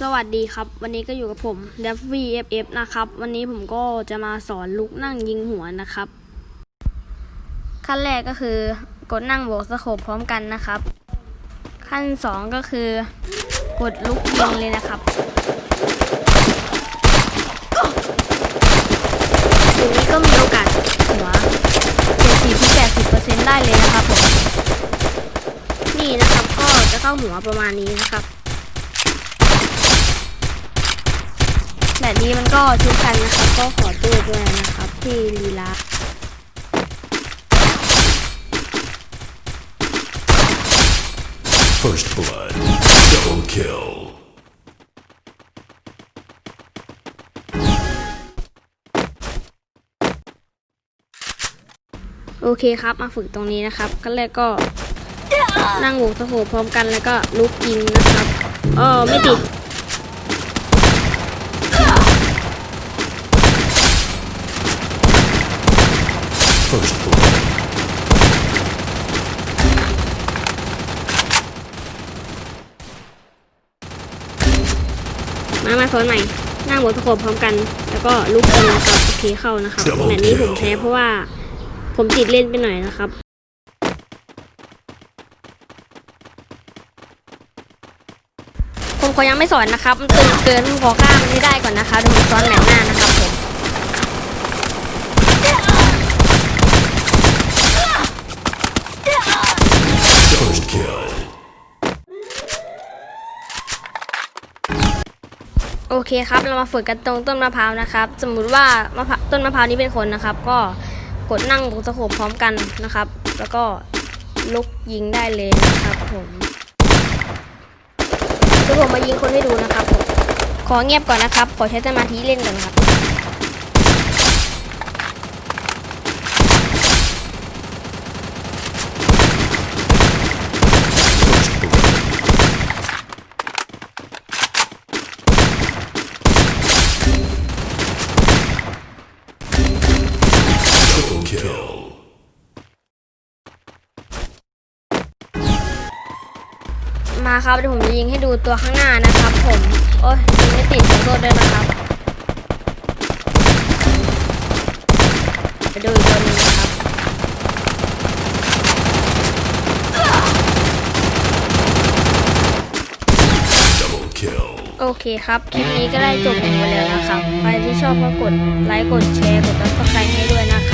สวัสดีครับ วันนี้ก็อยู่กับผม d e f v FF นะครับ วันนี้ผมก็จะมาสอนลุกนั่งยิงหัวนะครับ ขั้นแรกก็คือกดนั่งโบกสโคปพร้อมกันนะครับ ขั้นสองก็คือกดลุกยิงเลยนะครับทีนี้ก็มีโอกาสหัว70-80%ได้เลยนะครับผม นี่นะครับก็จะเข้าหัวประมาณนี้นะครับ แบบนี้มันก็ชุบกันนะครับ ก็ขอตู้ด้วยนะครับ ที่ลีลา First blood. Double kill. โอเคครับ มาฝึกตรงนี้นะครับขั้นแรกก็นั่งวงสโคปพร้อมกันแล้วก็ลุกยิงนะครับเออไม่ติด First blood. มา มาสอนใหม่นั่งวงสโคปพร้อมกัน แล้วก็ลุกยิงนะครับโอเคเข้านะครับแบบนี้ผมแพ้เพราะว่าผมติดเล่นไปหน่อยนะครับผมขอยังไม่สอนนะครับ มันตึงเกินผมขอข้ามมันให้ได้ก่อนนะคะเดี๋ยวผมสอนแบบหน้านะครับผม First kill. โอเคครับ เรามาฝึกกันตรงต้นมะพร้าวนะครับ สมมุติว่ามะพร้าวต้นมะพร้าวนี้เป็นคนนะครับ ก็กดนั่งบนสโคปพร้อมกันนะครับ แล้วก็ลุกยิงได้เลยนะครับผมเดี๋ยวผมมายิงคนให้ดูนะครับผมขอเงียบก่อนนะครับ ขอใช้สมาธิเล่นก่อนครับ First blood. Double kill. มาครับเดี๋ยวผมจะยิงให้ดูตัวข้างหน้านะครับ ผม โอ้ยยิงไม่ติดขอโทษด้วยนะครับไปดูอีกตัวหนึงนะครับโอเคครับ คลิปนี้ก็ได้จบลงไปแล้วนะครับ ใครที่ชอบก็กดไลค์ กดแชร์ กดซับสไครให้ด้วยนะครับ